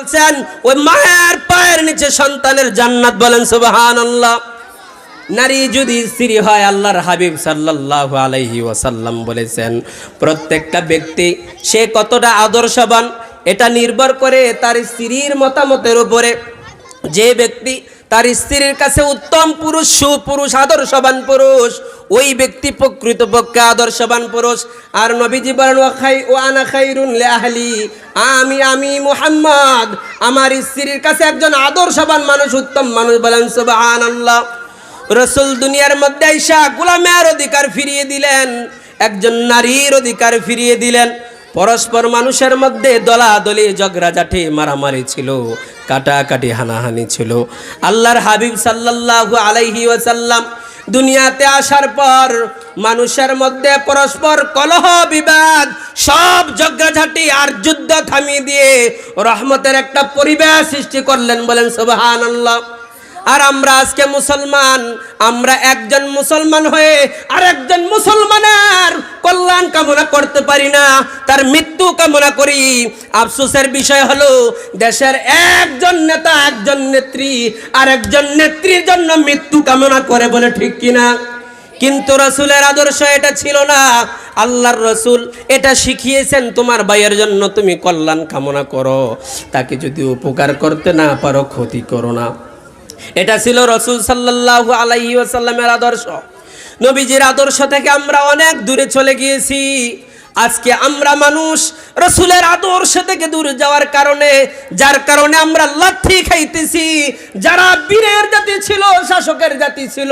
বলছেন, ওই মায়ের পায়ের নিচে সন্তানের জান্নাত বলেন, সুবহানাল্লাহ। নারী যদি স্ত্রী হয়, আল্লাহর হাবিব সাল্লাহ আলহি ওয়াসাল্লাম বলেছেন, প্রত্যেকটা ব্যক্তি সে কতটা আদর্শবান, এটা নির্ভর করে তার স্ত্রীর মতামতের উপরে। যে ব্যক্তি তার স্ত্রীর কাছে উত্তম পুরুষ, সুপুরুষ, আদর্শবান পুরুষ। ওই ব্যক্তি প্রকৃতপক্ষে আদর্শবান পুরুষ। আর নবীজি বলেন ও খাই ও আনা খাইরুন আহলি আমি আমি মুহাম্মদ। আমার স্ত্রীর কাছে একজন আদর্শবান মানুষ, উত্তম মানুষ বলেন, সুবহানাল্লাহ। রসুল দুনিয়ার মধ্যে আইসা গোলামের অধিকার ফিরিয়ে দিলেন। একজন নারীর অধিকার ফিরিয়ে দিলেন। পরস্পর মানুষের মধ্যে দলাদলি, ঝগড়াঝাটি, মারামারি ছিল, কাটাকাটি, হানাহানি ছিল। আল্লাহর হাবিব সাল্লাল্লাহু আলাইহি ওয়াসাল্লাম দুনিয়াতে আসার পর মানুষের মধ্যে পরস্পর কলহ, বিবাদ, সব ঝগড়াঝাটি আর যুদ্ধ থামিয়ে দিয়ে রহমতের একটা পরিবেশ সৃষ্টি করলেন বলেন, সুবহানাল্লাহ। আর আমরা আজকে মুসলমান, আমরা একজন মুসলমান হয়ে আর একজন মুসলমানের কল্যাণ কামনা করতে পারি না, তার মৃত্যু কামনা করি। আফসোসের বিষয় হলো, দেশের একজন নেতা, একজন নেত্রী আর একজন নেত্রীর জন্য মৃত্যু কামনা করে বলে ঠিক কিনা? কিন্তু রসুলের আদর্শ এটা ছিল না। আল্লাহর রসুল এটা শিখিয়েছেন, তোমার ভাইয়ের জন্য তুমি কল্যাণ কামনা করো। তাকে যদি উপকার করতে না পারো, ক্ষতি করো না। এটা ছিল রসুল সাল্লাহ আলাইহি ওয়াসাল্লামের আদর্শ। নবীজির আদর্শ থেকে আমরা অনেক দূরে চলে গিয়েছি। আজকে আমরা মানুষ রসুলের আদর্শ থেকে দূরে যাওয়ার কারণে, যার কারণে আমরা লাথি খাইতেছি। যারা বীরের জাতি ছিল, শাসকের জাতি ছিল,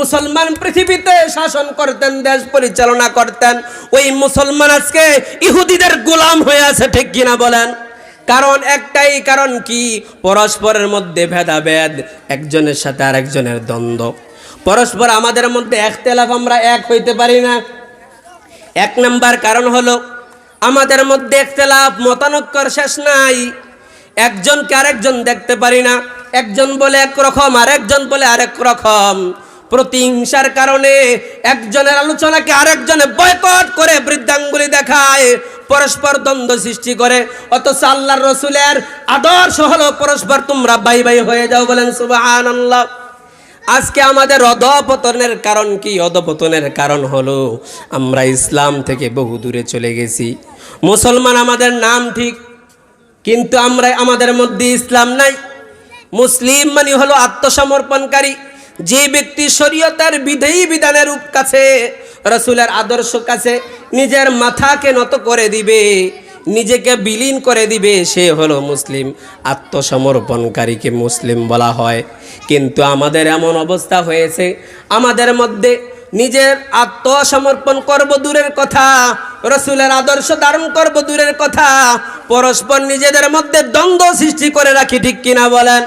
মুসলমান পৃথিবীতে শাসন করতেন, দেশ পরিচালনা করতেন, ওই মুসলমান আজকে ইহুদিদের গোলাম হয়ে আছে, ঠিক কিনা বলেন? কারণ একটাই কারণ কি? পরস্পরের মধ্যে ভেদাভেদ, একজনের সাথে আরেকজনের দ্বন্দ্ব। পরস্পর আমাদের মধ্যে একতেলাফ আমরা এক হইতে পারি না। এক নাম্বার কারণ হলো, আমাদের মধ্যে একতেলাফ মতানক্কর শেষ নাই। একজনকে আরেকজন দেখতে পারি না। একজন বলে একরকম, আরেকজন বলে আরেক রকম। প্রতিহিংসার কারণে একজনের আলোচনাকে আরেকজনে বয়কট করে বৃদ্ধাঙ্গুলি দেখায়, পরস্পর দ্বন্দ্ব সৃষ্টি করে। অথচ আল্লাহর রসুলের আদর্শ হলো পরস্পর তোমরা বাই বাই হয়ে যাও বলেন সুবহানাল্লাহ। আজকে আমাদের অধপতনের কারণ কি? অধপতনের কারণ হলো আমরা ইসলাম থেকে বহু দূরে চলে গেছি। মুসলমান আমাদের নাম ঠিক, কিন্তু আমরা আমাদের মধ্যে ইসলাম নাই। মুসলিম মানে হলো আত্মসমর্পণকারী। যে ব্যক্তি শরীয়তের বিধেয়ী বিধানের রূপ কাছে, রসুলের আদর্শ কাছে নিজের মাথাকে নত করে দিবে, নিজেকে বিলীন করে দিবে, সে হলো মুসলিম। আত্মসমর্পণকারীকে মুসলিম বলা হয়। কিন্তু আমাদের এমন অবস্থা হয়েছে, আমাদের মধ্যে নিজের আত্মসমর্পণ করব দূরের কথা, রসুলের আদর্শ ধারণ করব দূরের কথা, পরস্পর নিজেদের মধ্যে দ্বন্দ্ব সৃষ্টি করে রাখি, ঠিক কিনা বলেন?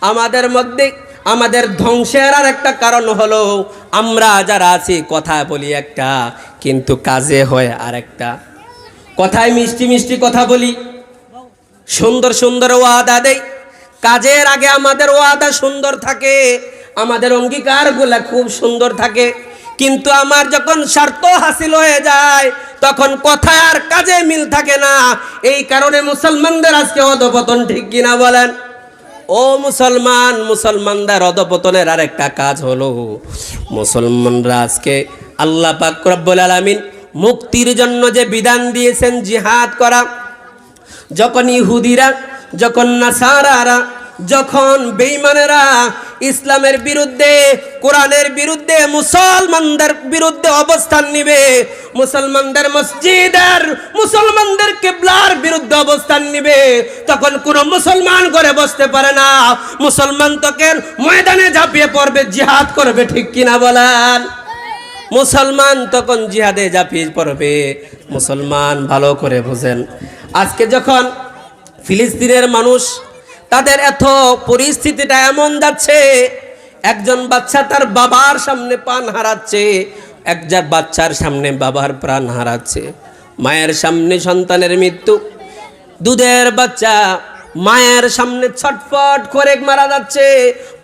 আমাদের মধ্যে আমাদের ধ্বংসের আর একটা কারণ হলো, আমরা যারা আছি, কথা বলি একটা, কিন্তু কাজে হয় আর একটা। কথায় মিষ্টি মিষ্টি কথা বলি, সুন্দর সুন্দর ওয়াদা দেই। কাজের আগে আমাদের ওয়াদা সুন্দর থাকে, আমাদের অঙ্গীকারগুলা খুব সুন্দর থাকে। কিন্তু আমার যখন স্বার্থ হাসিল হয়ে যায়, তখন কথায় আর কাজে মিল থাকে না। এই কারণে মুসলমানদের আজকে অধপতন ঠিক কিনা বলেন? ও মুসলমান, মুসলমানদের অধপতনের আরেকটা কাজ হলো, মুসলমানরা আজকে আল্লাহ পাক আলামিন মুক্তির জন্য যে বিধান দিয়েছেন জিহাদ করা, যখন ইহুদিরা, যখন না সারারা যখন বেইমানেরা ইসলামের বিরুদ্ধে, কোরআনের বিরুদ্ধে, মুসলমানদের বিরুদ্ধে অবস্থান নিবে। মুসলমানদের মসজিদের মুসলমানদের কেবলার বিরুদ্ধে অবস্থান নিবে। তখন কোনো মুসলমান করে বসতে পারে না। মুসলমান তখন ময়দানে ঝাঁপিয়ে পড়বে, জিহাদ করবে, ঠিক কিনা বলেন? মুসলমান তখন জিহাদে ঝাঁপিয়ে পড়বে। মুসলমান ভালো করে বুঝেন। আজকে যখন ফিলিস্তিনের মানুষ তাদের এত পরিস্থিতিটা এমন যাচ্ছে, একজন বাচ্চা তার বাবার সামনে পান হারাচ্ছে একজন বাচ্চার সামনে বাবার প্রাণ হারাচ্ছে। মায়ের সামনে সন্তানের মৃত্যু, দুধের বাচ্চা মায়ের সামনে ছটফট করে মারা যাচ্ছে,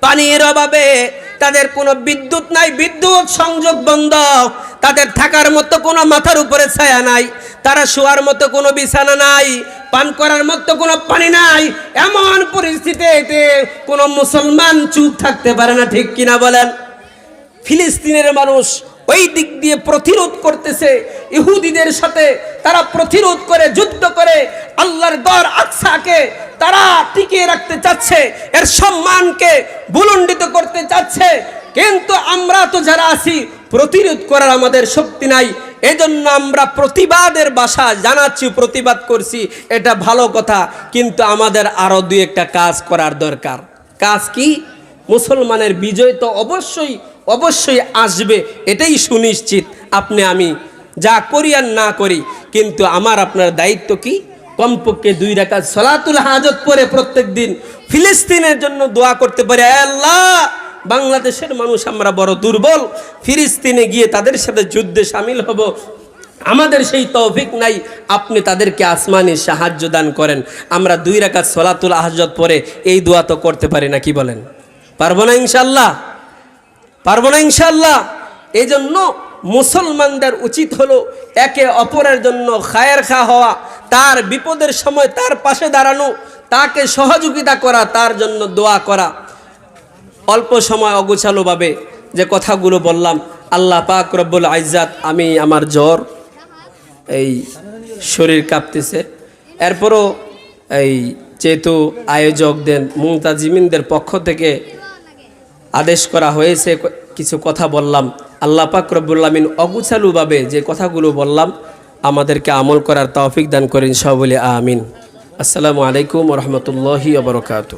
পানির অভাবে তাদের কোনো বিদ্যুৎ নাই, বিদ্যুৎ সংযোগ বন্ধ, তাদের থাকার মতো কোনো মাথার উপরে ছায়া নাই, তারা শোয়ার মতো কোনো বিছানা নাই পান করার মতো কোনো পানি নাই। এমন পরিস্থিতিতে কোনো মুসলমান চুপ থাকতে পারে না, ঠিক কিনা বলেন? ফিলিস্তিনের মানুষ ওই দিক দিয়ে প্রতিরোধ করতেছে, ইহুদিদের সাথে তারা প্রতিরোধ করে, যুদ্ধ করে, আল্লাহর গড় আকসাকে তারা টিকিয়ে রাখতে চাচ্ছে, এর সম্মানকে বুলন্ডিত করতে চাচ্ছে। কিন্তু আমরা তো যারা আছি, প্রতিরোধ করার আমাদের শক্তি নাই। এজন্য আমরা প্রতিবাদের বাসা জানাচ্ছি, প্রতিবাদ করছি। এটা ভালো কথা, কিন্তু আমাদের আরও দুই একটা কাজ করার দরকার। কাজ কি? মুসলমানের বিজয় তো অবশ্যই অবশ্যই আসবে, এটাই সুনিশ্চিত। আপনি, আমি যা করি আর না করি, কিন্তু আমার, আপনার দায়িত্ব কি? কমপক্ষে দুই রাকাত সলাতুল হাজত পরে প্রত্যেক দিন ফিলিস্তিনের জন্য দোয়া করতে পারি "আয় আল্লাহ বাংলাদেশের মানুষ আমরা বড় দুর্বল। ফিলিস্তিনে গিয়ে তাদের সাথে যুদ্ধে সামিল হব। আমাদের সেই তৌফিক নাই। আপনি তাদেরকে আসমানি সাহায্য দান করেন। আমরা দুই রাকাত সলাতুল আহজত পরে এই দোয়া তো করতে পারি না, কি বলেন? পারব না ইনশাল্লাহ পারব না ইনশাল্লাহ এই জন্য মুসলমানদের উচিত হলো একে অপরের জন্য খায়ের খা হওয়া, তার বিপদের সময় তার পাশে দাঁড়ানো, তাকে সহযোগিতা করা, তার জন্য দোয়া করা। অল্প সময় অগোছালোভাবে যে কথাগুলো বললাম, আল্লাহ পাক রব্বুল আইজাত আমি আমার জ্বর, এই শরীর কাঁপতেছে। এরপরও এই যেহেতু আয়োজকদের মুমতাজিমিনদের পক্ষ থেকে আদেশ করা হয়েছে, কিছু কথা বললাম, আল্লাহ পাক রব্বুল আমিন অগুছালুভাবে যে কথাগুলো বললাম, আমাদেরকে আমল করার তৌফিক দান করেন সবলে আমিন। আসসালামু আলাইকুম রহমতুল্লাহি আবরকাত